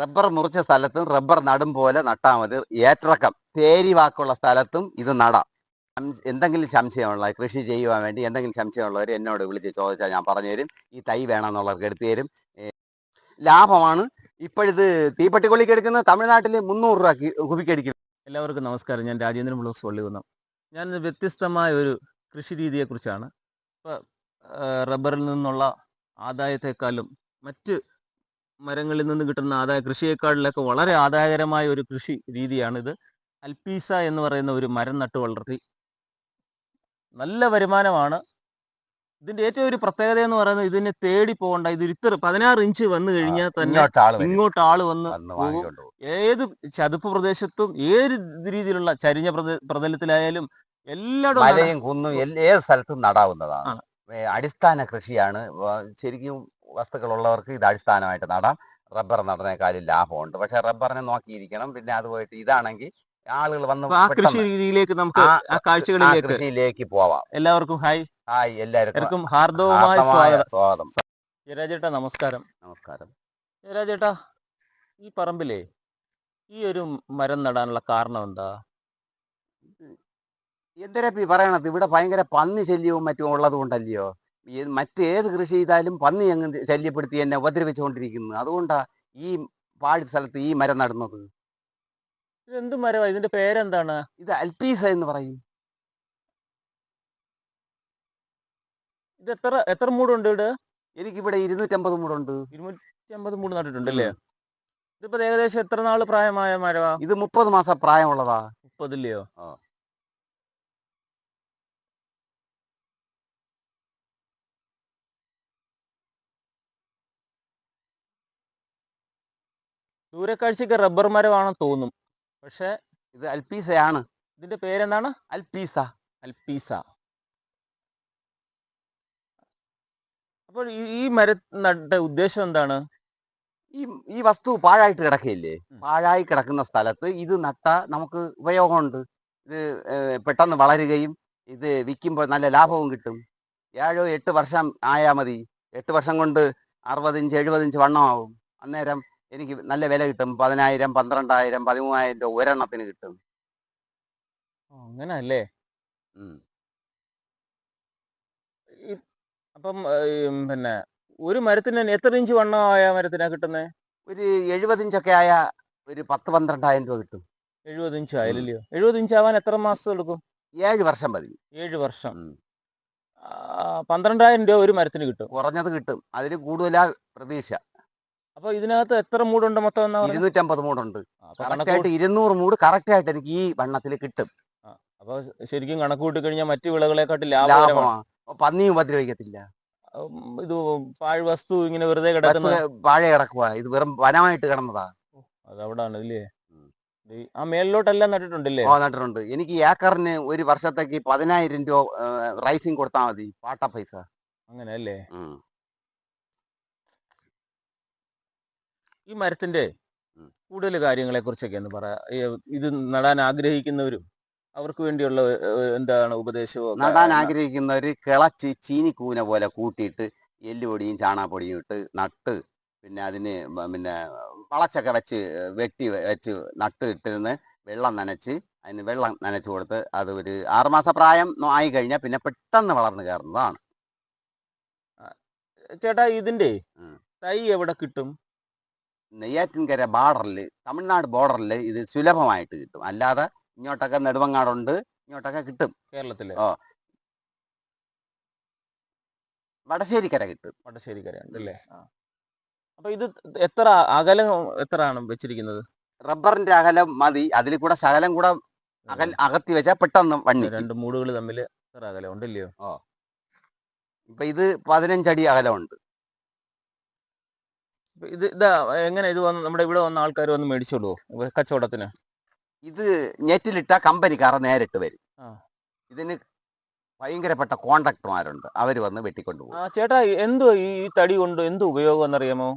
Rubber മുറിച്ച സ്ഥലത്തും rubber നടും പോലെ നട്ടാൽ മതി. ഏറ്റിറക്കം. തേരി വാക്കുള്ള സ്ഥലത്തും ഇത് നടാം. എന്തെങ്കിലും സംശയമുള്ള കൃഷി ചെയ്യുവാൻ വേണ്ടി എന്തെങ്കിലും സംശയമുള്ളവർ എന്നോട് വിളിച്ച് ചോദിച്ചാൽ ഞാൻ പറഞ്ഞുതരും ഈ തൈ വേണമെന്നുള്ളവർക്ക് എടുത്തു തരും. ലാഭമാണ്. ഇപ്പോഴിത് തീപ്പെട്ടിക്കൊള്ളിക്ക് എടുക്കുന്നത് തമിഴ്നാട്ടിൽ മുന്നൂറ് രൂപ കുപിക്കടിക്കും എല്ലാവർക്കും നമസ്കാരം. ഞാൻ രാജേന്ദ്രൻ ബ്ലോക്സ് വള്ളികുന്നം ഞാൻ വ്യത്യസ്തമായ ഒരു കൃഷി രീതിയെക്കുറിച്ചാണ്. ഇപ്പോൾ റബ്ബറിൽ നിന്നുള്ള ആദായത്തെക്കാളും മറ്റ് മരങ്ങളിൽ നിന്ന് കിട്ടുന്ന ആദായ കൃഷിയേക്കാളിലൊക്കെ വളരെ ആദായകരമായ ഒരു കൃഷി രീതിയാണിത്. അൽപീസ എന്ന് പറയുന്ന ഒരു മരം നട്ടു വളർത്തി. നല്ല വരുമാനമാണ്. ഇതിന്റെ ഏറ്റവും ഒരു പ്രത്യേകത എന്ന് പറയുന്നത് ഇതിനെ തേടി പോകണ്ട ഇത് ഇത്ര പതിനാറ് ഇഞ്ച് വന്നു കഴിഞ്ഞാൽ തന്നെ ഇങ്ങോട്ട് ആൾ വന്ന് ഏത് ചതുപ്പ് പ്രദേശത്തും ഏത് രീതിയിലുള്ള ചരിഞ്ഞ പ്രതലത്തിലായാലും എല്ലായിടും നടാം. മലയും കുന്നും ഏത് സ്ഥലത്തും നടാവുന്നതാണ്. അടിസ്ഥാന കൃഷിയാണ്. ശരിക്കും വസ്തുക്കളുള്ളവർക്ക് ഇത് അടിസ്ഥാനമായിട്ട് നടാം. റബ്ബർ നടന്നേക്കാളും ലാഭമുണ്ട്. പക്ഷെ റബ്ബറിനെ നോക്കിയിരിക്കണം. പിന്നെ അത് പോയിട്ട് ഇതാണെങ്കിൽ ആളുകൾ വന്ന് കൃഷി രീതിയിലേക്ക് നമുക്ക് കൃഷിയിലേക്ക് പോവാം. എല്ലാവർക്കും ഹായ്. ഹായ് എല്ലാവർക്കും ഹാർദവമായ സ്വാഗതം. ജയരാജേട്ടാ നമസ്കാരം. നമസ്കാരം. ജയരാജേട്ടാ ഈ പറമ്പിലെ ഈ ഒരു മരം നടാനുള്ള കാരണം എന്താ? എന്തിനാ പറയണത്? ഇവിടെ ഭയങ്കര പന്നി ശല്യവും മറ്റും ഉള്ളത് കൊണ്ടല്ലയോ മറ്റേത് കൃഷി ചെയ്താലും പന്നി അങ്ങ് ശല്യപ്പെടുത്തി എന്നെ ഉപദ്രവിച്ചുകൊണ്ടിരിക്കുന്നു അതുകൊണ്ടാ ഈ പാടി സ്ഥലത്ത് ഈ മരം നടുന്നത്. ഇതെന്ത് എന്ത് മരമാ ഇതിന്റെ പേരെന്താണ്? ഇത് അൽപീസ എന്ന് പറയും. ഇത് എത്ര എത്ര മൂടുണ്ട് ഇവിടെ എനിക്കിവിടെ ഇരുന്നൂറ്റമ്പത് മൂടുണ്ട്. ഇരുന്നൂറ്റി അമ്പത് മൂട് നട്ടിട്ടുണ്ട് അല്ലേ ഇതിപ്പോ ഏകദേശം എത്ര നാൾ പ്രായമായ മരവാ? ഇത് മുപ്പത് മാസം പ്രായമുള്ളതാ. മുപ്പതില്ലയോ? ദൂരക്കാഴ്ചക്ക് റബ്ബർ മരമാണെന്ന് തോന്നും. പക്ഷെ ഇത് അൽപീസയാണ്. ഇതിന്റെ പേരെന്താണ്? അൽപീസ. അൽപീസ. അപ്പോൾ ഈ- മര നട്ട ഉദ്ദേശം എന്താണ്? ഈ ഈ വസ്തു പാഴായിട്ട് കിടക്കയില്ലേ? പാഴായി കിടക്കുന്ന സ്ഥലത്ത് ഇത് നട്ട നമുക്ക് ഉപയോഗമുണ്ട്. ഇത് പെട്ടെന്ന് വളരുകയും ഇത് വിൽക്കുമ്പോൾ നല്ല ലാഭവും കിട്ടും. ഏഴോ എട്ട് വർഷം ആയാൽ മതി. എട്ട് വർഷം കൊണ്ട് അറുപതിഞ്ച് എഴുപതിഞ്ച് വണ്ണമാവും. അന്നേരം എനിക്ക് നല്ല വില കിട്ടും. പതിനായിരം പന്ത്രണ്ടായിരം പതിമൂവായിരം രൂപ ഒരെണ്ണത്തിന് കിട്ടും. അങ്ങനല്ലേ. അപ്പം പിന്നെ ഒരു മരത്തിന് എത്ര ഇഞ്ച് വണ്ണമായ മരത്തിനാ കിട്ടുന്നേ? ഒരു എഴുപത് ഇഞ്ചൊക്കെ ആയ ഒരു പത്ത് പന്ത്രണ്ടായിരം രൂപ കിട്ടും. എഴുപത് ഇഞ്ച് ആയില്ലയോ എഴുപത് ഇഞ്ച് ആവാൻ എത്ര മാസം എടുക്കും? ഏഴ് വർഷം മതി. ഏഴ് വർഷം. പന്ത്രണ്ടായിരം രൂപ ഒരു മരത്തിന് കിട്ടും. കുറഞ്ഞത് കിട്ടും. അതിൽ കൂടുതലാ പ്രതീക്ഷ. അപ്പൊ ഇതിനകത്ത് എത്ര മൂടുണ്ട് മൊത്തം? ഇരുന്നൂറ്റമ്പത് മൂടുണ്ട്. കറക്റ്റായിട്ട് ഇരുന്നൂറ് മൂട് കറക്റ്റ് ആയിട്ട് എനിക്ക് ഈ വണ്ണത്തിൽ കിട്ടും. അപ്പൊ ശരിക്കും കണക്ക് കൂട്ടി കഴിഞ്ഞാൽ മറ്റു വിളകളെക്കാട്ടി ലാഭമാണ് പന്നിയും ഉപദ്രവിക്കത്തില്ല ഇത് പാഴ് വസ്തു ഇങ്ങനെ വെറുതെ കിടക്കുന്ന പാഴ കിടക്കുക ഇത് വെറും വനമായിട്ട് കിടന്നതാ. അതവിടാണ് ഇല്ലേ ആ മേലിലോട്ടെല്ലാം നട്ടിട്ടുണ്ടല്ലേ? ഓ നട്ടിട്ടുണ്ട്. എനിക്ക് ഏക്കറിന് ഒരു വർഷത്തേക്ക് പതിനായിരം രൂപ റൈസിങ് കൊടുത്താൽ മതി. പാട്ട പൈസ. അങ്ങനെ അല്ലേ? ഈ മരത്തിന്റെ കൂടുതൽ കാര്യങ്ങളെ കുറിച്ചൊക്കെ ഒന്ന് പറ. ഇത് നടാൻ ആഗ്രഹിക്കുന്നവരും അവർക്ക് വേണ്ടിയുള്ള എന്താണ് ഉപദേശവും നടാൻ ആഗ്രഹിക്കുന്നവർ കിളച്ച് ചീനിക്കൂന പോലെ കൂട്ടിയിട്ട് എല്ലുപൊടിയും ചാണാപ്പൊടിയും ഇട്ട് നട്ട് പിന്നെ അതിന് പിന്നെ വളച്ചൊക്കെ വെച്ച് വെട്ടി വെച്ച് നട്ട് ഇട്ടിരുന്ന് വെള്ളം നനച്ച് അതിന് വെള്ളം നനച്ച് കൊടുത്ത് അത് ഒരു ആറുമാസ പ്രായം ആയി കഴിഞ്ഞാൽ പിന്നെ പെട്ടെന്ന് വളർന്നു കയറുന്നതാണ്. ചേട്ടാ ഇതിന്റെ തൈ എവിടെ കിട്ടും? നെയ്യാറ്റിൻകര ബാർഡറിൽ തമിഴ്നാട് ബോർഡറിൽ ഇത് സുലഭമായിട്ട് കിട്ടും. അല്ലാതെ ഇങ്ങോട്ടൊക്കെ നെടുവങ്ങാടുണ്ട് ഇങ്ങോട്ടൊക്കെ കിട്ടും. കേരളത്തിൽ ഓ. വടശ്ശേരിക്കര കിട്ടും. വടശ്ശേരിക്കര അല്ലേ. അപ്പൊ ഇത് എത്ര അകലം എത്രയാണ് വെച്ചിരിക്കുന്നത്? റബ്ബറിന്റെ അകലം മതി. അതിൽ കൂടെ ശകലം കൂടെ അകൽ അകത്തി വെച്ചാൽ പെട്ടെന്ന് വണ്ണി രണ്ട് മൂടുകൾ തമ്മിൽ എത്ര അകലം ഉണ്ടല്ലയോ? ഓ. ഇപ്പൊ ഇത് പതിനഞ്ചടി അകലമുണ്ട്. ഇത് ഇതാ എങ്ങനെ ഇത് വന്ന് നമ്മുടെ ഇവിടെ വന്ന ആൾക്കാർ വന്ന് മേടിച്ചോളൂ കച്ചവടത്തിന്. ഇത് നെറ്റിലിട്ട കമ്പനിക്കാർ നേരിട്ട് വരും. ഇതിന് ഭയങ്കരപ്പെട്ട കോണ്ടാക്ടർമാരുണ്ട് അവർ വന്ന് വെട്ടിക്കൊണ്ടുപോകും ആ ചേട്ടാ എന്തോ ഈ തടി കൊണ്ട് എന്ത് ഉപയോഗം എന്നറിയാമോ?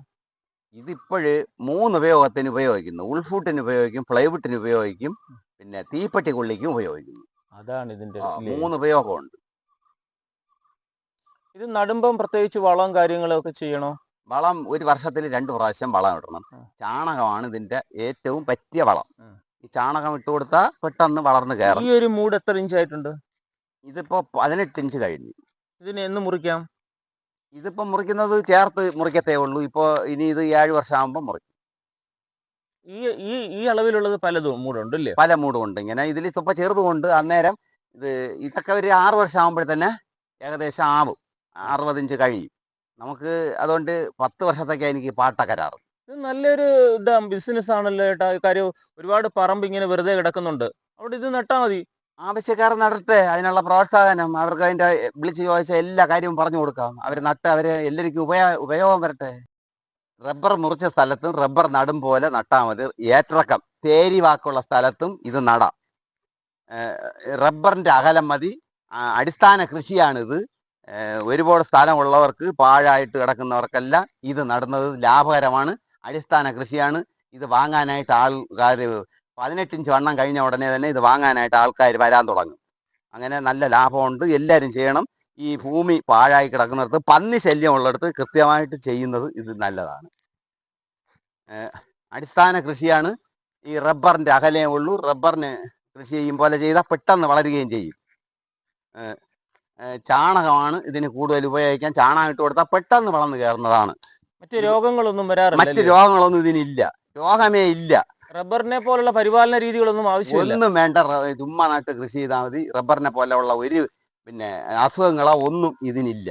ഇതിപ്പോഴ് മൂന്ന് ഉപയോഗത്തിന് ഉപയോഗിക്കുന്നു. ഉൾഫൂട്ടിന് ഉപയോഗിക്കും ഫ്ലൈവുഡിന് ഉപയോഗിക്കും പിന്നെ തീപ്പെട്ടി കൊള്ളിക്കും ഉപയോഗിക്കുന്നു. അതാണ് ഇതിന്റെ മൂന്ന് ഉപയോഗമുണ്ട്. ഇത് നടുമ്പം പ്രത്യേകിച്ച് വളവും കാര്യങ്ങളൊക്കെ ചെയ്യണോ? വളം ഒരു വർഷത്തിൽ രണ്ട് പ്രാവശ്യം വളം ഇടണം. ചാണകമാണ് ഇതിന്റെ ഏറ്റവും പറ്റിയ വളം. ഈ ചാണകം ഇട്ട് കൊടുത്താൽ പെട്ടെന്ന് വളർന്നു കയറും ഈ ഒരു മൂട് എത്ര ഇഞ്ച് ആയിട്ടുണ്ട്? ഇതിപ്പോ പതിനെട്ട് ഇഞ്ച് കഴിഞ്ഞു. ഇതിനെ എന്ന് മുറിക്കാം? ഇതിപ്പോ മുറിക്കുന്നത് ചേർത്ത് മുറിക്കത്തേ ഉള്ളൂ. ഇപ്പോ ഇനി ഇത് ഏഴ് വർഷം ആകുമ്പോൾ മുറിക്കും. ഈ ഈ ഈ അളവിലുള്ളത് പലതും മൂടുണ്ട് അല്ലേ പല മൂടും ഉണ്ട് ഇങ്ങനെ ഇതിൽ ഇപ്പൊ ചെറുതുകൊണ്ട് അന്നേരം ഇത് ഇതൊക്കെ ഒരു ആറ് വർഷം ആകുമ്പോഴത്തന്നെ തന്നെ ഏകദേശം ആവും. അറുപതിഞ്ച് കഴിയും. നമുക്ക് അതുകൊണ്ട് പത്ത് വർഷത്തേക്ക് എനിക്ക് പാട്ട കരാറ് ഇത് നല്ലൊരു ഇതാ ബിസിനസ് ആണല്ലോ ഏട്ടാ. കാര്യം ഒരുപാട് പറമ്പ് ഇങ്ങനെ വെറുതെ കിടക്കുന്നുണ്ട്. അവിടെ ഇത് നട്ടാ മതി. ആവശ്യക്കാർ നടട്ടെ അതിനുള്ള പ്രോത്സാഹനം അവർക്ക് അതിന്റെ വിളിച്ച് ചോദിച്ച എല്ലാ കാര്യവും പറഞ്ഞു കൊടുക്കാം. അവർ നട്ട് അവർ എല്ലാവർക്കും ഉപയോ ഉപയോഗം വരട്ടെ. റബ്ബർ മുറിച്ച സ്ഥലത്തും റബ്ബർ നടും പോലെ നട്ടാൽ മതി. ഏറ്റിറക്കം തേരി വാക്കുള്ള സ്ഥലത്തും ഇത് നടാം. റബ്ബറിന്റെ അകലം മതി. അടിസ്ഥാന കൃഷിയാണിത്. ഒരുപാട് സ്ഥലമുള്ളവർക്ക് പാഴായിട്ട് കിടക്കുന്നവർക്കെല്ലാം ഇത് നടുന്നത് ലാഭകരമാണ്. അടിസ്ഥാന കൃഷിയാണ്. ഇത് വാങ്ങാനായിട്ട് ആൾക്കാർ പതിനെട്ടിഞ്ച് വണ്ണം കഴിഞ്ഞ ഉടനെ തന്നെ ഇത് വാങ്ങാനായിട്ട് ആൾക്കാർ വരാൻ തുടങ്ങും. അങ്ങനെ നല്ല ലാഭമുണ്ട്. എല്ലാവരും ചെയ്യണം. ഈ ഭൂമി പാഴായി കിടക്കുന്നിടത്ത് പന്നി ശല്യം ഉള്ളിടത്ത് കൃത്യമായിട്ട് ചെയ്യുന്നത് ഇത് നല്ലതാണ്. അടിസ്ഥാന കൃഷിയാണ്. ഈ റബ്ബറിന്റെ അകലേ ഉള്ളൂ. റബ്ബറിന് കൃഷി ചെയ്യും പോലെ ചെയ്താൽ പെട്ടെന്ന് വളരുകയും ചെയ്യും. ചാണകമാണ് ഇതിന് കൂടുതൽ ഉപയോഗിക്കാൻ ചാണകം ഇട്ട് കൊടുത്താൽ പെട്ടെന്ന് വളർന്നു കയറുന്നതാണ്. മറ്റു രോഗങ്ങളൊന്നും മറ്റ് വരാറില്ല രോഗങ്ങളൊന്നും ഇതിനില്ല. രോഗമേ ഇല്ല. റബ്ബറിനെ പോലുള്ള പരിപാലന രീതികളൊന്നും ആവശ്യമില്ല. ഒന്നും വേണ്ട. ചുമ്മാ നട്ട് കൃഷി ചെയ്താൽ മതി. റബ്ബറിനെ പോലെയുള്ള ഒരു പിന്നെ അസുഖങ്ങളോ ഒന്നും ഇതിനില്ല.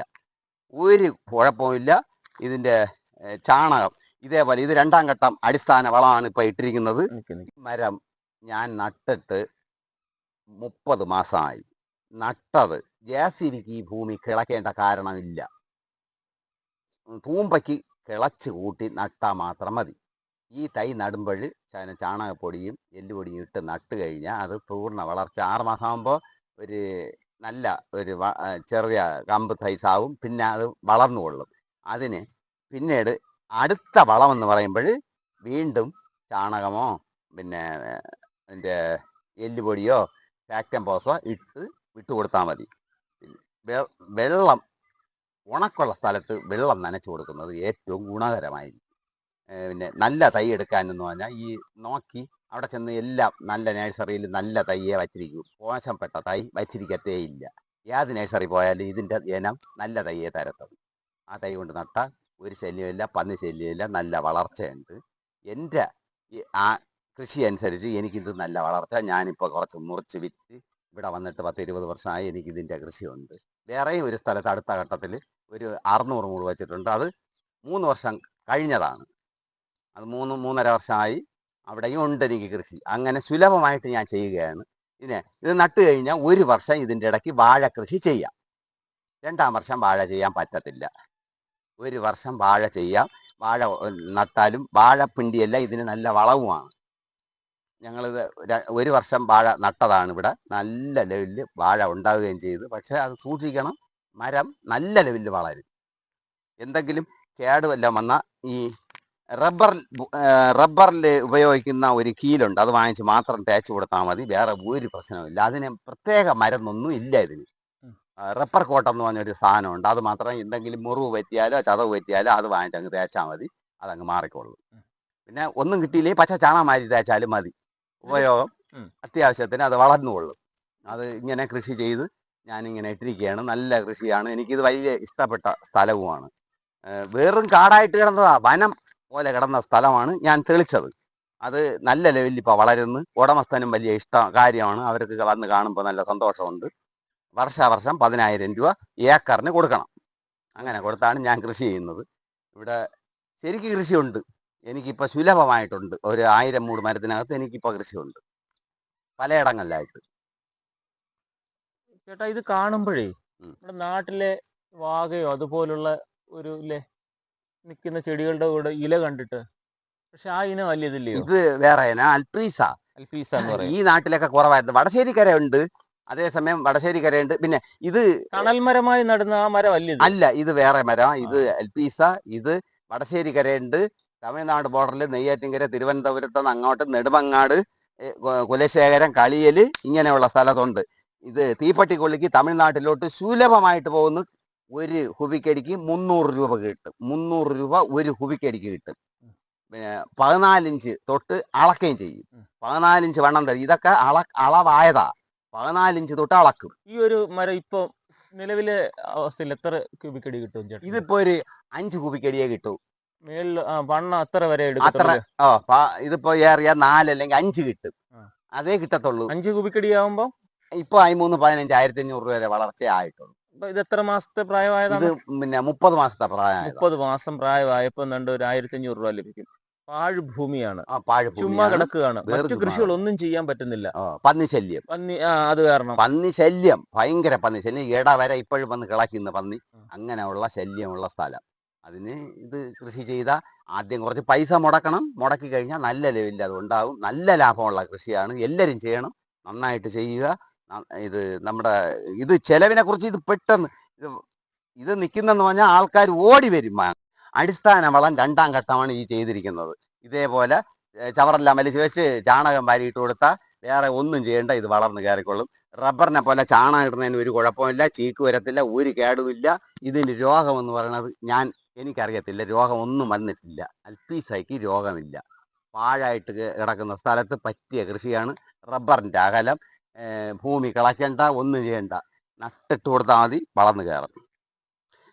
ഒരു കുഴപ്പമില്ല ഇതിന്റെ ചാണകം ഇതേപോലെ ഇത് രണ്ടാം ഘട്ടം അടിസ്ഥാന വളമാണ് ഇപ്പൊ ഇട്ടിരിക്കുന്നത്. മരം ഞാൻ നട്ടിട്ട് മുപ്പത് മാസമായി. നട്ടത്. ജാസിരിക്ക് ഈ ഭൂമി കിളക്കേണ്ട കാരണമില്ല. തൂമ്പയ്ക്ക് കിളച്ച് കൂട്ടി നട്ടാൽ മാത്രം മതി. ഈ തൈ നടുമ്പോൾ ചാണകപ്പൊടിയും എല്ലുപൊടിയും ഇട്ട് നട്ട് കഴിഞ്ഞാൽ അത് പൂർണ വളർച്ച. ആറുമാസമാകുമ്പോൾ ഒരു നല്ല ഒരു ചെറിയ കമ്പ് തൈസാവും പിന്നെ അത് വളർന്നു കൊള്ളും. അതിന് പിന്നീട് അടുത്ത വളമെന്ന് പറയുമ്പോൾ വീണ്ടും ചാണകമോ പിന്നെ അതിന്റെ എല്ലുപൊടിയോ ഫാക്ടംപോസോ ഇട്ട് വിട്ടു കൊടുത്താൽ മതി വെള്ളം ഉണക്കുള്ള സ്ഥലത്ത് വെള്ളം നനച്ചു കൊടുക്കുന്നത് ഏറ്റവും ഗുണകരമായിരിക്കും പിന്നെ നല്ല തൈ എടുക്കാൻ എന്ന് പറഞ്ഞാൽ ഈ നോക്കി അവിടെ ചെന്ന് എല്ലാം നല്ല നഴ്സറിയിൽ നല്ല തൈയെ വച്ചിരിക്കൂ. മോശപ്പെട്ട തൈ വച്ചിരിക്കത്തേ ഇല്ല. ഏത് നഴ്സറി പോയാലും ഇതിന്റെ ഇനം നല്ല തൈയെ തരത്തത് ആ തൈ കൊണ്ട് നട്ടാൽ ഒരു ശല്യമില്ല പന്നി ശല്യമില്ല നല്ല വളർച്ചയുണ്ട്. എന്റെ ആ കൃഷി അനുസരിച്ച് എനിക്കിത് നല്ല വളർച്ച. ഞാനിപ്പോൾ കുറച്ച് മുറിച്ച് വിറ്റ് ഇവിടെ വന്നിട്ട് പത്ത് ഇരുപത് വർഷമായി എനിക്കിതിന്റെ കൃഷിയുണ്ട്. വേറെയും ഒരു സ്ഥലത്ത് അടുത്ത ഘട്ടത്തിൽ ഒരു അറുന്നൂറ് മൂട് വെച്ചിട്ടുണ്ട്. അത് മൂന്ന് വർഷം കഴിഞ്ഞതാണ്. അത് മൂന്ന് മൂന്നര വർഷമായി അവിടെയും ഉണ്ട് എനിക്ക് കൃഷി. അങ്ങനെ സുലഭമായിട്ട് ഞാൻ ചെയ്യുകയാണ്. പിന്നെ ഇത് നട്ട് കഴിഞ്ഞാൽ ഒരു വർഷം ഇതിന്റെ ഇടയ്ക്ക് വാഴ കൃഷി ചെയ്യാം. രണ്ടാം വർഷം വാഴ ചെയ്യാൻ പറ്റത്തില്ല. ഒരു വർഷം വാഴ ചെയ്യാം. വാഴ നട്ടാലും വാഴപ്പിണ്ടിയല്ല ഇതിന് നല്ല വളവുമാണ്. ഞങ്ങളിത് ഒരു വർഷം വാഴ നട്ടതാണ് ഇവിടെ. നല്ല ലെവലിൽ വാഴ ഉണ്ടാവുകയും ചെയ്തു. പക്ഷേ അത് സൂക്ഷിക്കണം. മരം നല്ല ലെവലിൽ വളരും. എന്തെങ്കിലും കേട് വന്ന ഈ റബ്ബർ റബ്ബറിൽ ഉപയോഗിക്കുന്ന ഒരു കീലുണ്ട്. അത് വാങ്ങിച്ച് മാത്രം തേച്ച് കൊടുത്താൽ മതി. വേറെ ഒരു പ്രശ്നമില്ല അതിന് പ്രത്യേക മരുന്നൊന്നും ഇല്ല ഇതിന്. റബ്ബർ കോട്ടം എന്ന് പറഞ്ഞൊരു സാധനമുണ്ട്. അത് മാത്രം എന്തെങ്കിലും മുറിവ് പറ്റിയാലോ ചതവ് പറ്റിയാലോ അത് വാങ്ങിച്ച് അങ്ങ് തേച്ചാൽ മതി. അതങ്ങ് മാറിക്കൊള്ളും പിന്നെ ഒന്നും കിട്ടിയില്ലേ? പച്ച ചാണകം മാതിരി തേച്ചാലും മതി. ഉപയോഗം അത്യാവശ്യത്തിന് അത് വളർന്നുകൊള്ളും അത് ഇങ്ങനെ കൃഷി ചെയ്ത് ഞാനിങ്ങനെ ഇട്ടിരിക്കുകയാണ്. നല്ല കൃഷിയാണ്. എനിക്കിത് വലിയ ഇഷ്ടപ്പെട്ട സ്ഥലവുമാണ്. വെറും കാടായിട്ട് കിടന്നതാ. വനം പോലെ കിടന്ന സ്ഥലമാണ് ഞാൻ തെളിച്ചത്. അത് നല്ല ലെവലിൽ ഇപ്പോൾ വളരുന്നു. ഉടമസ്ഥനും വലിയ ഇഷ്ട കാര്യമാണ്. അവർക്ക് വന്ന് കാണുമ്പോൾ നല്ല സന്തോഷമുണ്ട്. വർഷാവർഷം പതിനായിരം രൂപ ഏക്കറിന് കൊടുക്കണം. അങ്ങനെ കൊടുത്താണ് ഞാൻ കൃഷി ചെയ്യുന്നത്. ഇവിടെ ശരിക്കും കൃഷിയുണ്ട്. എനിക്കിപ്പോൾ സുലഭമായിട്ടുണ്ട്. ഒരു ആയിരം മൂട് മരത്തിനകത്ത് എനിക്കിപ്പോൾ കൃഷിയുണ്ട്. പലയിടങ്ങളിലായിട്ട്. ചേട്ടാ ഇത് കാണുമ്പോഴേ നമ്മുടെ നാട്ടിലെ വാകയോ അതുപോലുള്ള ഒരു ഇല്ലേ നിൽക്കുന്ന ചെടികളുടെ കൂടെ ഇല കണ്ടിട്ട്. പക്ഷെ ആ ഇനം അല്ല ഇതില്ലയോ? ഇത് വേറെ അൽപീസ. അൽപീസ എന്ന് പറയും. ഈ നാട്ടിലൊക്കെ കുറവായിരുന്നു. വടശ്ശേരിക്കര ഉണ്ട് അതേസമയം വടശ്ശേരിക്കര ഉണ്ട് പിന്നെ ഇത് കണൽമരമായി നടുന്ന ആ മരം അല്ല ഇത്? അല്ല ഇത് വേറെ മരം. ഇത് അൽപീസ ഇത് വടശ്ശേരിക്കരയുണ്ട്. തമിഴ്നാട് ബോർഡറിൽ നെയ്യാറ്റിൻകര തിരുവനന്തപുരത്ത് നിന്ന് അങ്ങോട്ട് നെടുമങ്ങാട് കുലശേഖരം കളിയൽ ഇങ്ങനെയുള്ള സ്ഥലത്തുണ്ട്. ഇത് തീപ്പട്ടിക്കൊള്ളിക്ക് തമിഴ്നാട്ടിലോട്ട് സുലഭമായിട്ട് പോകുന്ന ഒരു ഹുബിക്കടിക്ക് മുന്നൂറ് രൂപ കിട്ടും. മുന്നൂറ് രൂപ ഒരു ഹുബിക്കടിക്ക് കിട്ടും. പിന്നെ പതിനാലിഞ്ച് തൊട്ട് അളക്കുകയും ചെയ്യും. പതിനാലിഞ്ച് വണ്ണം തരും. ഇതൊക്കെ അള അളവായതാ. പതിനാലിഞ്ച് തൊട്ട് അളക്കും. ഈ ഒരു മരം ഇപ്പൊ നിലവിലെ അവസ്ഥയിൽ എത്ര ക്യൂബിക്കടി കിട്ടും ഇതിപ്പോ ഒരു അഞ്ച് ക്യൂബിക്കടിയെ കിട്ടൂ. മേളിൽ ആ വണ്ണം അത്ര വരെ അത്ര ഓ ഇതിപ്പോ ഏറിയ നാല് അല്ലെങ്കിൽ അഞ്ച് കിട്ടും. അതേ കിട്ടത്തുള്ളൂ. അഞ്ച് കുബിക്കടി ആവുമ്പോ ഇപ്പൊ അതിമൂന്ന് പതിനഞ്ച് ആയിരത്തി അഞ്ഞൂറ് രൂപ വരെ വളർച്ച ആയിട്ടുള്ളൂ. ഇത് എത്ര മാസത്തെ പ്രായമായത് പ്രായമായതാണ് പിന്നെ മുപ്പത് മാസത്തെ പ്രായം മുപ്പത് മാസം പ്രായമായപ്പോ രണ്ട് ഒരു ആയിരത്തി അഞ്ഞൂറ് രൂപ ലഭിക്കും. പാഴ് ഭൂമിയാണ് ആ പാഴ് ചുമ്മാ. കിടക്കുകയാണ്. മറ്റു കൃഷികൾ ഒന്നും ചെയ്യാൻ പറ്റുന്നില്ല. പന്നി ശല്യം പന്നി അത് കാരണം. പന്നി ശല്യം ഭയങ്കര പന്നി ശല്യം ഇട വരെ ഇപ്പോഴും വന്ന് കിളക്കുന്ന പന്നി. അങ്ങനെയുള്ള ശല്യമുള്ള സ്ഥലം. അതിന് ഇത് കൃഷി ചെയ്ത ആദ്യം കുറച്ച് പൈസ മുടക്കണം. മുടക്കി കഴിഞ്ഞാൽ നല്ല ലെവലിൽ അത് ഉണ്ടാവും. നല്ല ലാഭമുള്ള കൃഷിയാണ്. എല്ലാവരും ചെയ്യണം. നന്നായിട്ട് ചെയ്യുക. ഇത് നമ്മുടെ ഇത് ചെലവിനെ കുറിച്ച് ഇത് പെട്ടെന്ന് ഇത് ഇത് നിൽക്കുന്നെന്ന് പറഞ്ഞാൽ ആൾക്കാർ ഓടി വരും. അടിസ്ഥാന വളം രണ്ടാം ഘട്ടമാണ് ഈ ചെയ്തിരിക്കുന്നത്. ഇതേപോലെ ചവറെല്ലാം വലിച്ചു വെച്ച് ചാണകം വാരിയിട്ട് കൊടുത്താൽ വേറെ ഒന്നും ചെയ്യേണ്ട ഇത് വളർന്ന് കയറിക്കൊള്ളും. റബ്ബറിനെ പോലെ ചാണകം ഇടുന്നതിന് ഒരു കുഴപ്പമില്ല. ചീക്ക് വരത്തില്ല. ഒരു കേടുമില്ല. ഇതിന് രോഗമെന്ന് പറയുന്നത് ഞാൻ എനിക്കറിയത്തില്ല. രോഗമൊന്നും വന്നിട്ടില്ല. അൽപ്പീസായിക്ക് രോഗമില്ല. പാഴായിട്ട് കിടക്കുന്ന സ്ഥലത്ത് പറ്റിയ കൃഷിയാണ് റബ്ബറിന്റെ അകലം. ഭൂമി കിളയ്ക്കണ്ട ഒന്നും ചെയ്യണ്ട. നട്ടിട്ട് കൊടുത്താൽ മതി വളർന്നു കയറും.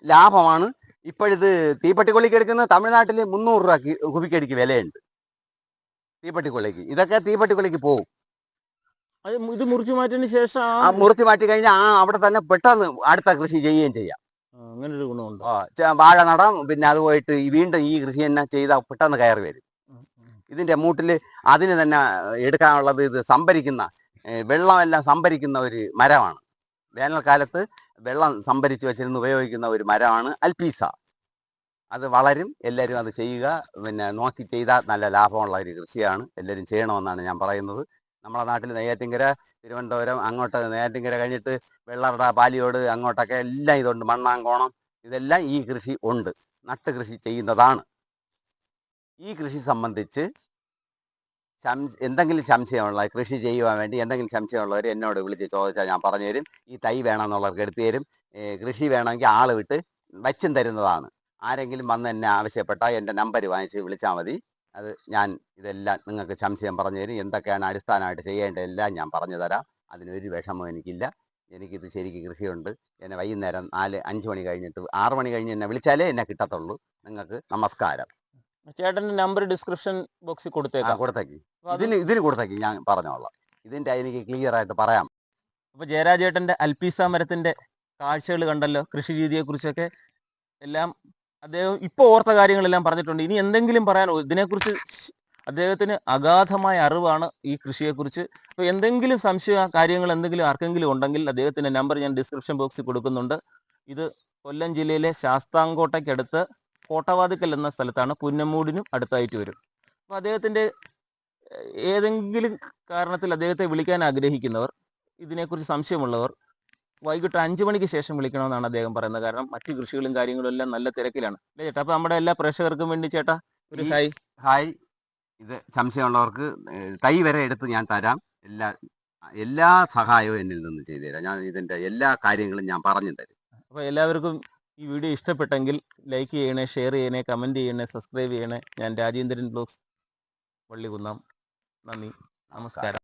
ലാഭമാണ്. ഇപ്പോഴിത് തീപ്പട്ടിക്കൊള്ളിക്ക് എടുക്കുന്ന തമിഴ്നാട്ടിൽ മുന്നൂറ് രൂപ കുബിക്കടിക്ക് വിലയുണ്ട്. തീപ്പട്ടിക്കൊള്ളിക്ക്. ഇതൊക്കെ തീപ്പട്ടിക്കൊള്ളിക്ക് പോകും ഇത് മുറിച്ചു മാറ്റിയതിന് ശേഷം ആ ആ മാറ്റി കഴിഞ്ഞാൽ ആ അവിടെ തന്നെ പെട്ടെന്ന് അടുത്ത കൃഷി ചെയ്യുകയും ചെയ്യാം. അങ്ങനെ ഒരു ഗുണമുണ്ട് വാഴ നടാം. പിന്നെ അത് പോയിട്ട് വീണ്ടും ഈ കൃഷി തന്നെ ചെയ്താൽ പെട്ടെന്ന് കയറി വരും. ഇതിന്റെ മൂട്ടിൽ അതിന് തന്നെ എടുക്കാനുള്ളത് ഇത് സംഭരിക്കുന്ന വെള്ളമെല്ലാം സംഭരിക്കുന്ന ഒരു മരമാണ്. വേനൽക്കാലത്ത് വെള്ളം സംഭരിച്ച് വെച്ചിരുന്ന് ഉപയോഗിക്കുന്ന ഒരു മരമാണ് അൽപീസ. അത് വളരും എല്ലാവരും അത് ചെയ്യുക. പിന്നെ നോക്കി ചെയ്താൽ നല്ല ലാഭമുള്ള ഒരു കൃഷിയാണ്. എല്ലാവരും ചെയ്യണമെന്നാണ് ഞാൻ പറയുന്നത്. നമ്മളെ നാട്ടിൽ നെയ്യാറ്റിങ്കര തിരുവനന്തപുരം അങ്ങോട്ട് നെയ്യാറ്റിങ്കര കഴിഞ്ഞിട്ട് വെള്ളറട പാലിയോട് അങ്ങോട്ടൊക്കെ എല്ലാം ഇതുണ്ട്. മണ്ണാങ്കോണം ഇതെല്ലാം ഈ കൃഷി ഉണ്ട്. നട്ട് കൃഷി ചെയ്യുന്നതാണ്. ഈ കൃഷി സംബന്ധിച്ച് എന്തെങ്കിലും സംശയമുള്ള കൃഷി ചെയ്യുവാൻ വേണ്ടി എന്തെങ്കിലും സംശയമുള്ളവർ എന്നോട് വിളിച്ച് ചോദിച്ചാൽ ഞാൻ പറഞ്ഞു തരും. ഈ തൈ വേണമെന്നുള്ളവർക്ക് എടുത്തു തരും. കൃഷി വേണമെങ്കിൽ ആൾ വിട്ട് വച്ചും തരുന്നതാണ്. ആരെങ്കിലും വന്ന് എന്നെ ആവശ്യപ്പെട്ടാൽ എന്റെ നമ്പർ വാങ്ങിച്ച് വിളിച്ചാൽ മതി. അത് ഞാൻ ഇതെല്ലാം നിങ്ങൾക്ക് സംശയം പറഞ്ഞു തരും എന്തൊക്കെയാണ് അടിസ്ഥാനമായിട്ട് ചെയ്യേണ്ടതെല്ലാം ഞാൻ പറഞ്ഞു തരാം. അതിനൊരു വിഷമം എനിക്കില്ല. എനിക്കിത് ശരിക്ക് കൃഷിയുണ്ട്. എന്നെ വൈകുന്നേരം നാല് അഞ്ച് മണി കഴിഞ്ഞിട്ട് ആറ് മണി കഴിഞ്ഞ് എന്നെ വിളിച്ചാലേ എന്നെ കിട്ടത്തുള്ളൂ. നിങ്ങൾക്ക് നമസ്കാരം. ചേട്ടന്റെ നമ്പർ ഡിസ്ക്രിപ്ഷൻ ബോക്സിൽ കൊടുത്തേക്കാം. കൊടുത്തേക്ക്. ഇതിന് ഇതിന് കൊടുത്തേക്ക് ഞാൻ പറഞ്ഞോളാം. ഇതിന്റെ എനിക്ക് ക്ലിയർ ആയിട്ട് പറയാം. അപ്പോൾ ജയരാജേട്ടന്റെ അൽപീസ മരത്തിന്റെ കാഴ്ചകൾ കണ്ടല്ലോ? കൃഷി രീതിയെ കുറിച്ചൊക്കെ എല്ലാം അദ്ദേഹം ഇപ്പോൾ ഓർത്ത കാര്യങ്ങളെല്ലാം പറഞ്ഞിട്ടുണ്ട്. ഇനി എന്തെങ്കിലും പറയാൻ ഇതിനെക്കുറിച്ച് അദ്ദേഹത്തിന് അഗാധമായ അറിവാണ് ഈ കൃഷിയെക്കുറിച്ച്. അപ്പൊ എന്തെങ്കിലും സംശയ കാര്യങ്ങൾ എന്തെങ്കിലും ആർക്കെങ്കിലും ഉണ്ടെങ്കിൽ അദ്ദേഹത്തിന്റെ നമ്പർ ഞാൻ ഡിസ്ക്രിപ്ഷൻ ബോക്സിൽ കൊടുക്കുന്നുണ്ട്. ഇത് കൊല്ലം ജില്ലയിലെ ശാസ്താംകോട്ടയ്ക്കടുത്ത് കോട്ടവാതിക്കൽ എന്ന സ്ഥലത്താണ് പുന്നമ്മൂടിനും അടുത്തായിട്ട് വരും. അപ്പോൾ അദ്ദേഹത്തിന്റെ ഏഹ്, ഏതെങ്കിലും കാരണത്തിൽ അദ്ദേഹത്തെ വിളിക്കാൻ ആഗ്രഹിക്കുന്നവർ ഇതിനെക്കുറിച്ച് സംശയമുള്ളവർ വൈകിട്ട് അഞ്ചു മണിക്ക് ശേഷം വിളിക്കണമെന്നാണ് അദ്ദേഹം പറയുന്നത്. കാരണം മറ്റു കൃഷികളും കാര്യങ്ങളും എല്ലാം നല്ല തിരക്കിലാണ്. അല്ലേ ചേട്ടാ? അപ്പൊ നമ്മുടെ എല്ലാ പ്രേക്ഷകർക്കും വേണ്ടി ചേട്ടാ ഒരു ഹായ് ഹായ്. ഇത് സംശയമുള്ളവർക്ക് കൈ തൈ വരെ എടുത്ത് ഞാൻ തരാം. എല്ലാ എല്ലാ സഹായവും എന്നിൽ നിന്ന് ചെയ്തു തരാം. ഞാൻ ഇതിന്റെ എല്ലാ കാര്യങ്ങളും ഞാൻ പറഞ്ഞു തരും. അപ്പൊ എല്ലാവർക്കും ഈ വീഡിയോ ഇഷ്ടപ്പെട്ടെങ്കിൽ ലൈക്ക് ചെയ്യണേ ഷെയർ ചെയ്യണേ കമന്റ് ചെയ്യണേ സബ്സ്ക്രൈബ് ചെയ്യണേ. ഞാൻ രാജേന്ദ്രൻ ബ്ലോഗ്സ് വള്ളികുന്നം. നന്ദി. നമസ്കാരം.